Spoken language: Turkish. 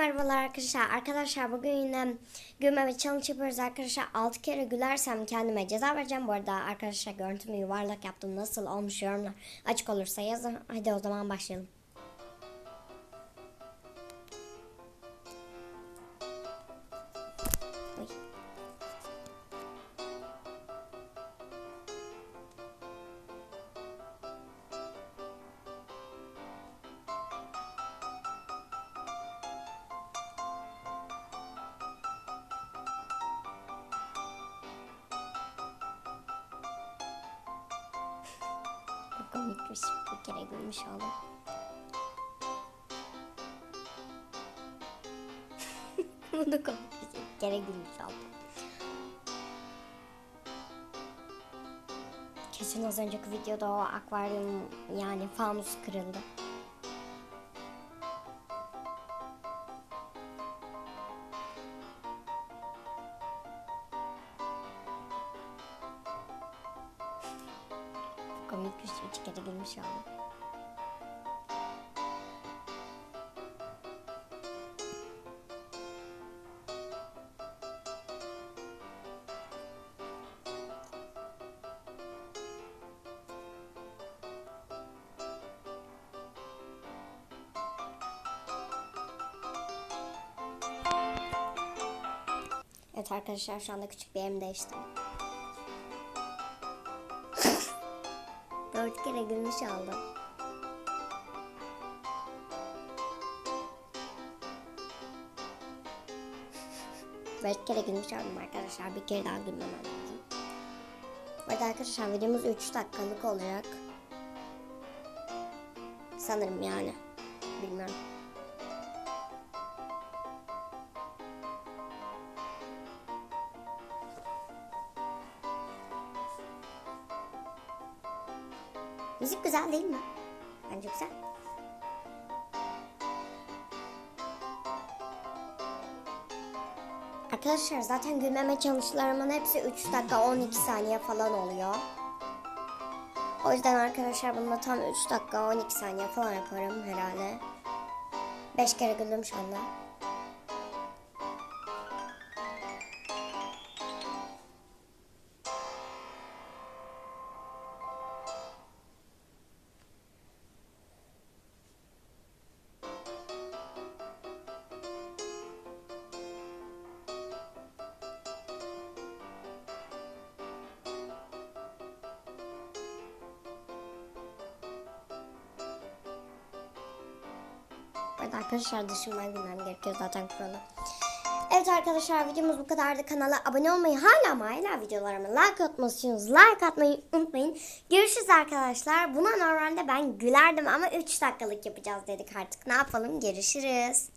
merhabalar arkadaşlar. Arkadaşlar bugün yine gülme ve challenge yapıyoruz arkadaşlar. 6 kere gülersem kendime ceza vereceğim. Bu arada arkadaşlar görüntümü yuvarlak yaptım. Nasıl olmuş yorumlar açık olursa yazın. Hadi o zaman başlayalım. Komikmiş. Bir kere gülmüş oldum. Bu da komikmiş. Bir kere gülmüş oldum. Kesin az önceki videoda o akvaryum yani fanus kırıldı. Komikmiş. Üç kere gülmüş oldum. Evet arkadaşlar şu anda küçük bir yerim değiştim. Dört kere gülmüş oldum. Dört kere gülmüş oldum arkadaşlar. Bir kere daha gülmem lazım. Bu arada arkadaşlar videomuz 3 dakikalık olacak. Sanırım yani. Bilmiyorum. Müzik güzel değil mi? Bence güzel. Arkadaşlar zaten gülmeme challenge'larımın hepsi 3 dakika 12 saniye falan oluyor. O yüzden arkadaşlar bununla tam 3 dakika 12 saniye falan yaparım herhalde. 5 kere güldüm şu anda. Arada arkadaşlar dışımdan gülmem gerekiyor zaten kuralı. Evet arkadaşlar videomuz bu kadardı. Kanala abone olmayı hala ama hala videolarıma like atmalısınız. Like atmayı unutmayın. Görüşürüz arkadaşlar. Buna normalde ben gülerdim ama 3 dakikalık yapacağız dedik artık. Ne yapalım? Görüşürüz.